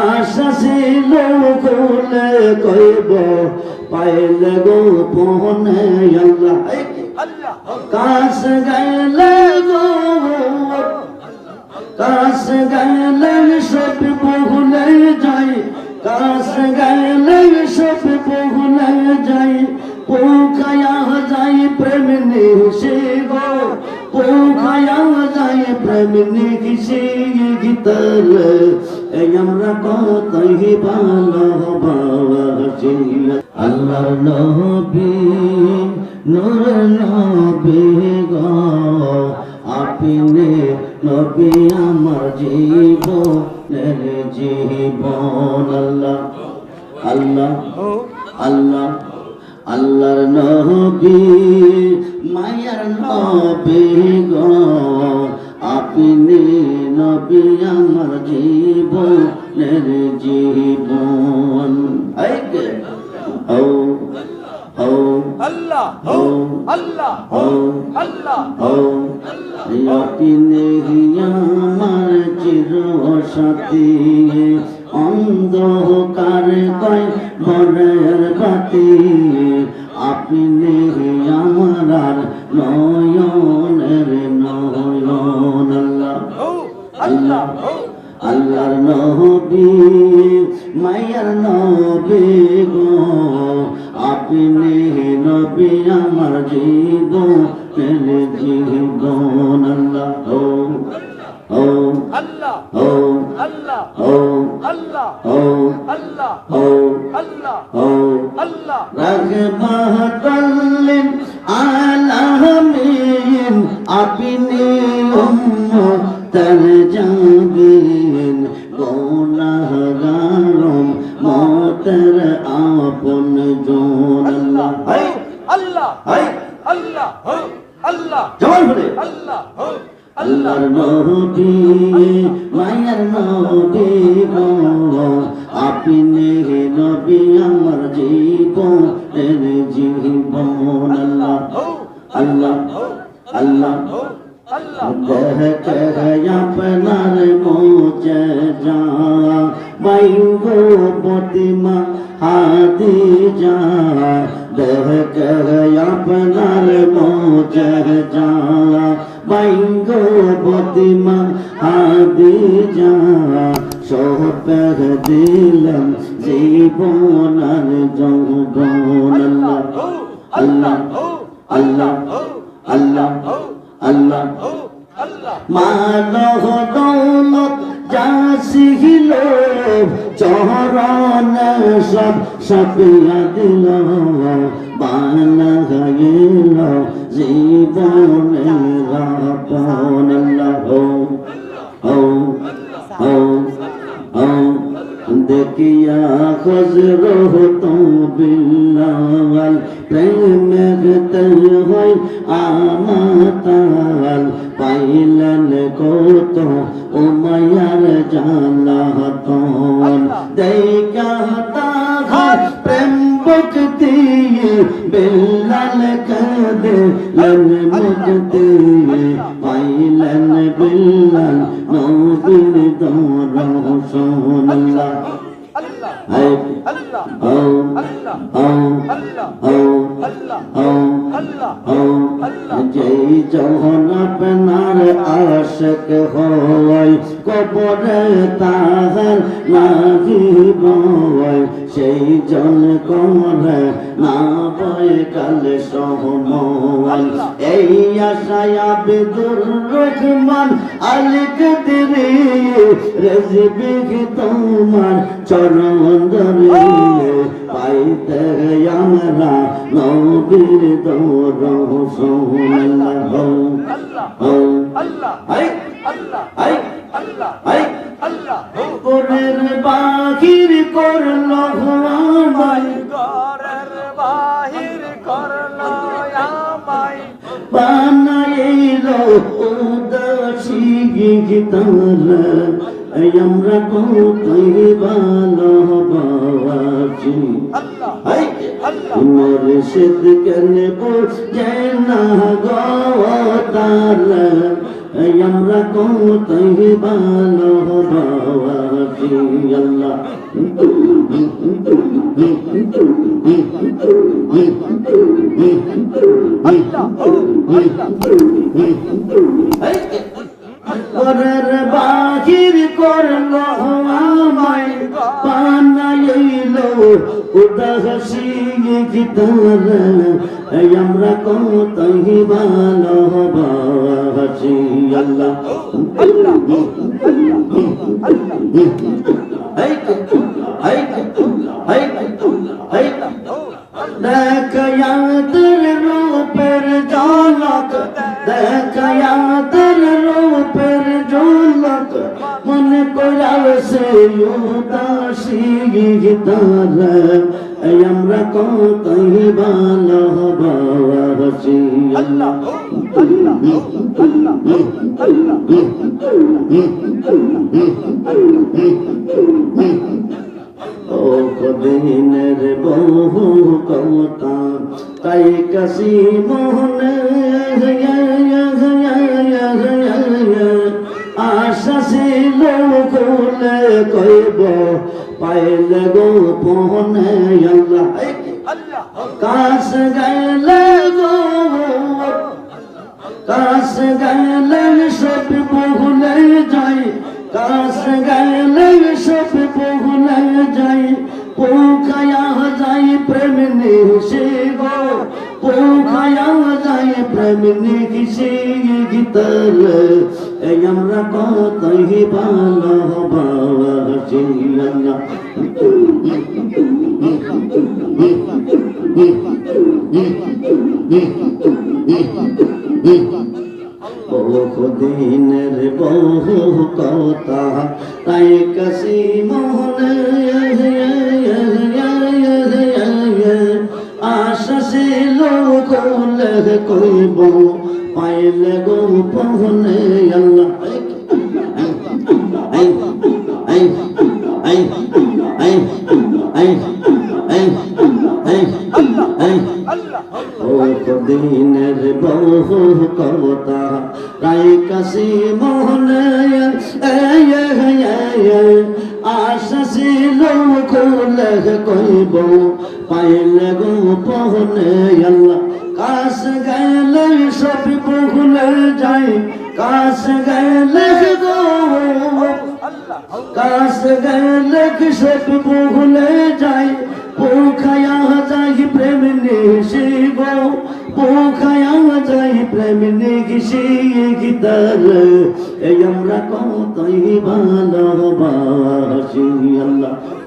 আশা ছিল খুলে কইব, পাইলে গো পোহনে আল্লাহ। কাশ গেলে গো কাশ গেলে সব বহুলে যাই, কাশ গেলে সব বহুলে যাই। পোখায়া যাই প্রেম নিশে গো পোখায়া যাই প্রেম নিশে গীতল এই আমরা কতই ভালো বাবাজি আল্লাহ নবী, নূর নবী গো, আপনি নবী আমার জীবনের জীবন। আল্লাহ আল্লাহ আল্লাহ। আল্লাহর নবী মায়ার নবী গো আপনি নবী আমার জীবনের জীবন। ও ও আল্লাহ ও আল্লাহ আল্লাহ আমার চির সাথী অন্ধকার কয় মনের বাতি আপনি আমার নয়নের নয়ন আল্লাহ আল্লাহর নবী মায়ার নবী আপনি মতের জন আল্লাহ। আল্লাহ হাই আল্লাহ ও আল্লাহ জবান বলে আল্লাহ আল্লাহর নবী মায়ের গো আপনি নবী আমার জীবন। আল্লাহ ও আল্লাহ আল্লাহ আল্লাহ। দেহ কহ আপনার মোচে যা বাইগো প্রতিমা কহ আপনার মোচে যা বাইগো প্রতিমা হাতি যা সোপের দিলাম জীবন আর যৌবন আল্লাহ আল্লাহ আল্লাহ আল্লাহ আল্লাহ। মানহ দৌলত যাসিল চরণ সব সপিয়া দিল। বান গাইল জীবনে রাপন আল্লাহ ও ও ও দেখিয়া খজর হতো বিল্লাল প্রেমের তল হই আমাতাল পাইলেন কত জালাতন দেখা তাহার প্রেম বিল্লাল কাদে লন মুক্তি পাইলেন বিল্লাল নবীর দরশন আল্লাহ যেই যখন আপনার আশক হয় কবরে তাহার লাগিব সেই জন করে না বয় কাল সহমল এই আশায় আবেদুর রহমান আলিক দিরে রেজবিক তোমার চরণ ধরে পাইতে আমরা নবীর দৌরসন আল্লাহ আল্লাহ ও আল্লাহ হাই আল্লাহ হাই আল্লাহ হাই আল্লাহ ও পরের বাহির করল আমায় ঘরের বাহির করল আমায় বানাইল উদাসী গীতার এই আমরা কতই ভালোবাসি তোমার সিদ্ধ কেনে বোঝে না গো তারা। এই আমরা কতই ভালোবাসি আল্লাহ। পরের বাহির এই আমরা কতই ভালো হবাছি আল্লাহ। দেখ উদাসী গীতার, এই আমরা কোথায় ভালোবাসি আল্লাহ আল্লাহ আল্লাহ। আল্লাহ আল্লাহ ও কদিনের বহু কমতা তাই কাশি মোহনে আশা ছিল খুলে কইব, পাইলে গো পোহনে আল্লাহ। কাশ গেলে গো কাশ গেলে সব বহুলে যাই কাশ গেলে সব বহুলে যাই পোখায়া যাই প্রেম নিশে গো পোখায়া যাই প্রেম নিশে গীতর এই আমরা কতই ভালো বাবাসি আল্লাহ বহুদিনের বহু কথা, তাই কাশি মোহনে আশা ছিল কোলে কইব। পাইলে গোপনে আল্লাহ দিনের বহু কবতা তাই কাশি মোহনে আশাসিল খুলে কইব পাইলে গোপনে আল্লাহ কাশ গেলে সব বহুলে যাই। কাশ গেলে কাশ গেলে সব বহুলে যাই। পোখায়া যাই প্রেম নিশি গো পোখায়া যাই প্রেম নিশি গীতার। এই আমরা কতই ভালোবাসি আল্লাহ।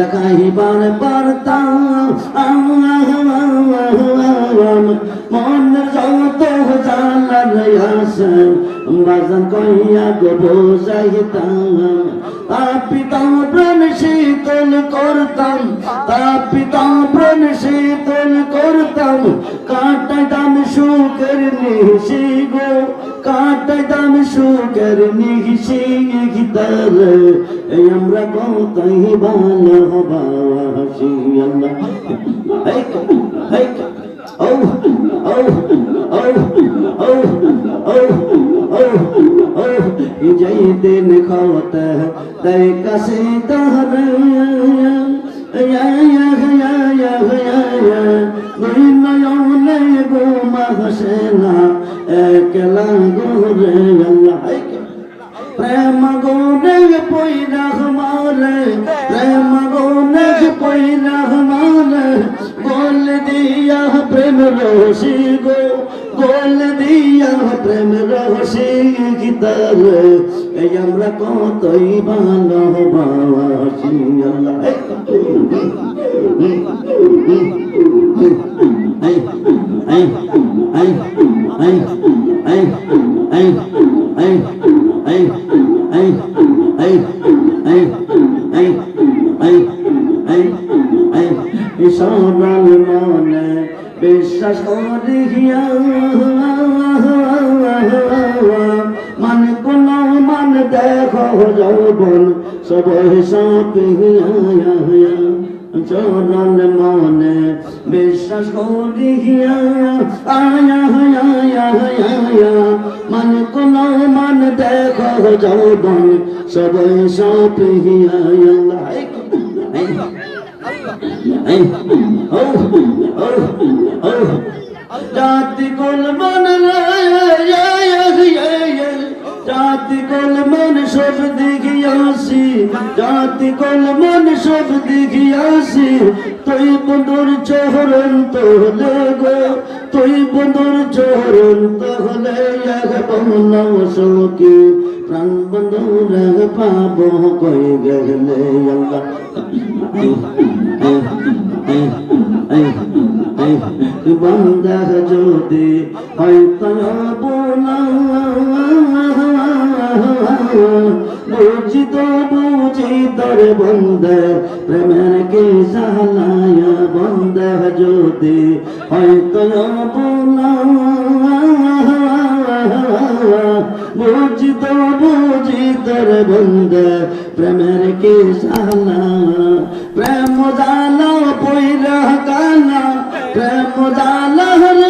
দেখাইবার পারতাম মন যত জালার আসে বাজার কইয়া গো বোঝাইতাম তাপিতাম প্রাণ শীতল করতাম তাপিতাম প্রাণ শীতল করতাম। কাটাইতাম সুখের নিশি গো কাটাইতাম সুখের নিশি গীতার। এই আমরা কতই ভালোবাসি আল্লাহ এই এই ও ও ও ও ও ও ও যেই দিন খত তাই কাছে তাহর নয়নে গো মাসেনা গীতার এই আমরা কতই ভালোবাসি আল্লাহ। সাপিয়া চরণ মনে বিশ্বাস করিয়া মান কোন মান জাতি মন জাতি কল মন সব দেখিয়াছি জাতি কল মন সব দেখিয়াছি তুই বন্ধুর চহরণ তোলে গো তুই বন্ধুর চহরণ তোলে এক বন্ধু সখী। প্রাণ বন্ধু রাগ পাব কই গেলে আল্লাহ বন্দা যদি হয়তো বোনা বুঝি তো বুঝি তোর বন্ধ প্রেমের কে সালায় বন্ধ যদি হয়তো বোনা বুঝি তো বুঝি তোর বন্ধ প্রেমের কে সালা প্রেম জালা পইরা কানা প্রেম জালা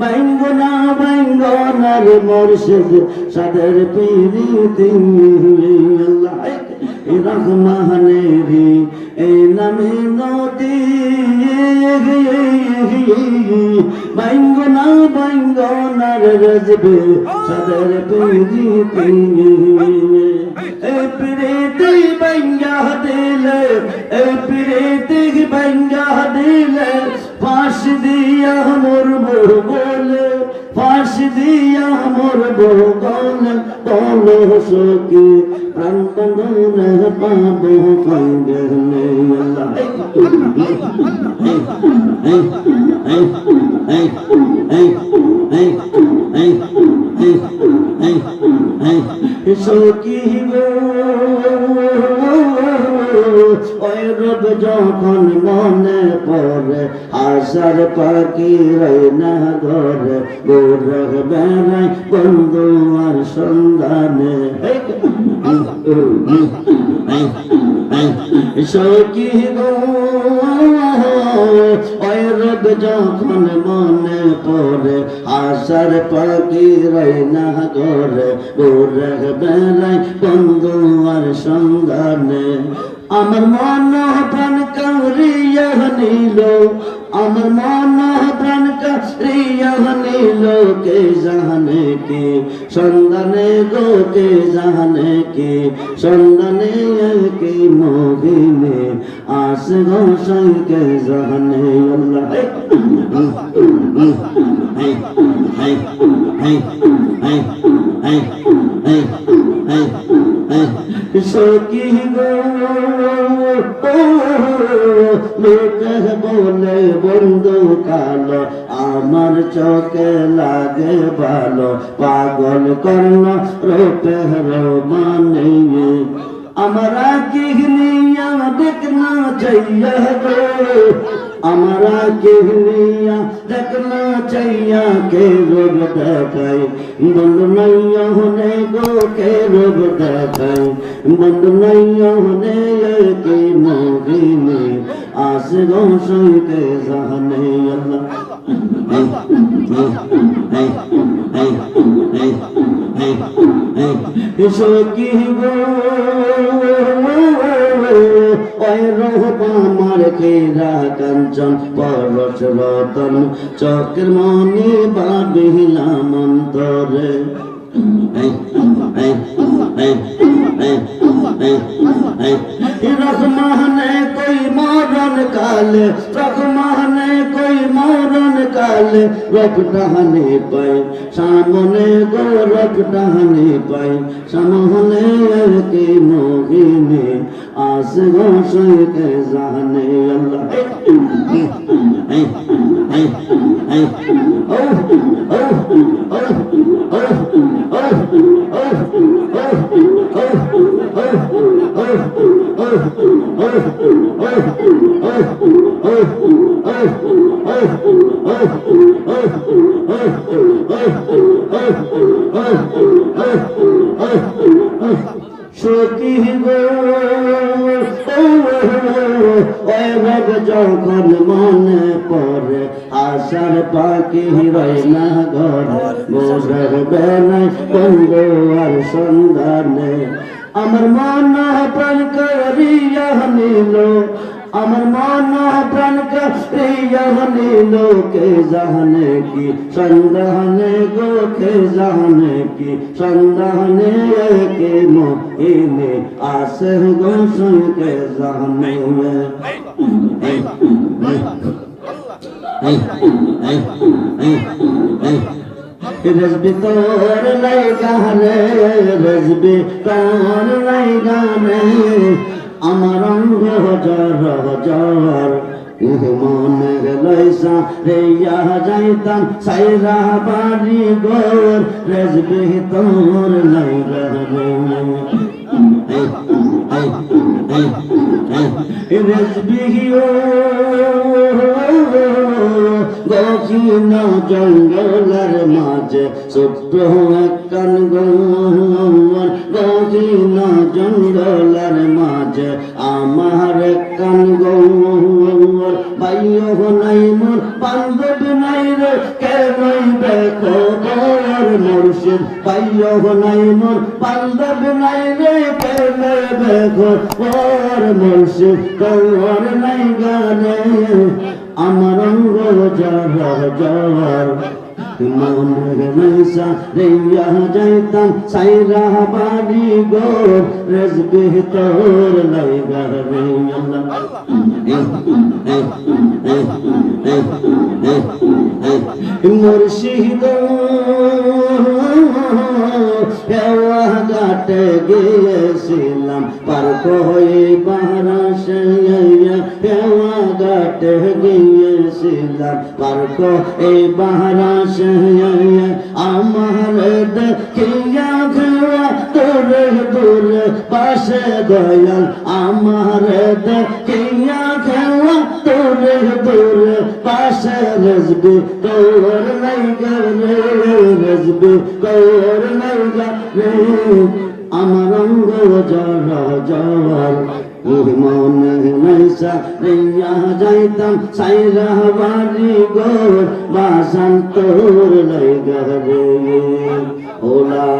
বাইঙ্গ না বাইঙ্গ না রে মর্ষদ সাদের পিরিতি আল্লাহ। রহমানেরি এই নামে নদী। বাইঙ্গ না বাইঙ্গ না রে রজবে সাদের পিরিতি এই পিরিতি বাইঙ্গা দিলে এই পিরিতি বাইঙ্গা দিলে ফাঁস দিয়া মরব বলে ফাঁস দিয়া মরব বলে বলো সকি প্রাণ বন্ধনে পাব কই গেলে আল্লাহ। রব যখন মনে পড়ে আশার পাখি রই না ঘরে গোরখ বেড়াই বন্ধু আর সন্ধানে। সখী যখন মনে পড়ে আশার পাখি রই না ঘরে গোরখ বেড়াই বন্ধু আর সন্ধানে। আমার মন প্রাণ কাউরিয়া নিল আমার মন প্রাণ কাউরিয়া নিল কে জানে কে সন্ধানে গো কে জানে কে সন্ধানে কে মহিনে আস গো কে জানে আল্লাহ এই, এই, এই, এই, এই, এই, এই, এই, সখী গো লোকে বলে আমার চোখে লাগে ভালো পাগল কর্ণ রূপে মানে আমার কি নিয়া দেখনা চাইয়া আমরা কেহলিয়া দেখনা চাইয়া কে রোগ দেখাই বন্ধু নাইয়া হনে গো কে রোগ দেখাই বন্ধু নাইয়া হনে কে মহিনে আস গো সইকে জানে আল্লাহ সখী গো ওই রূপ আমার খেরা কাঞ্চন, পরশ রতন চক্র মনি বাবিলাম অন্তরে রহমানে কই মরণ কালে, রহমানে কালে রব ডাহানে পাই সামনে গো রব ডাহানে পাই সামনে কে মোহিনে আস গো সইকে জানে আল্লাহ রব যখন মনে পড়ে আশার পাখি রয় না ঘরে গোসর বেনাই বন্ধু আর সন্ধানে আমার মন প্রাণ করিয়া নিল আমার মন প্রাণ করিয়া নিল কে জানে কি সন্ধানে গো কে জানে কি সন্ধানে কে মোহিনে আসে গো কে জানে রজবি তোর লাই গানে রজবি তোর লাই গানে আমার অঙ্গ জর জর মনে লইসা রেয়া যাইতাম সাইরা বাড়ি গোর রজবি তোর লাই গানে রজবিও গহীন জঙ্গলের মাঝে ছোট্ট একখান গৌর। গহীন জঙ্গলের মাঝে, আমার একখান গৌর। ভাইও নাই মোর বান্ধব নাই রে কে নাই দেখো মুর্শিদ? ভাইও নাই মোর বান্ধব নাই রে কে নাই দেখো গৌর মুর্শিদ? গৌর নাই গানে আমার অঙ্গ নৈসা রেয়া যাইতাম সাইরা বাড়ি গো রেজবে তোর লাইগা রে মুর্শিদ হেওয়া ঘাটে গিয়েছিলাম। পার্ক হয়ে বারাসে হেওয়া ঘাটে গিয়েছিলাম। পার্ক এই বারাসে আমার দেখিয়া ঘেওয়া তোরে দূরে পাশে দয়াল। আমার দেখিয়া ঘেওয়া তোরে দূরে পাশে রজবি তোর নাই রে রজবি তোর নাই রে আমার অঙ্গ নৈসা রেয়া যাইতাম, সাইরা বাড়ি গোর বাসান তোর লাইগা রে ওলা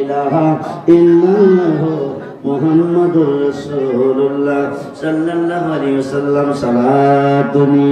ইলাহা ইল্লাল্লাহ মুহাম্মাদুর রাসূলুল্লাহ সাল্লাল্লাহু আলাইহি ওয়াসাল্লাম সালাতুনি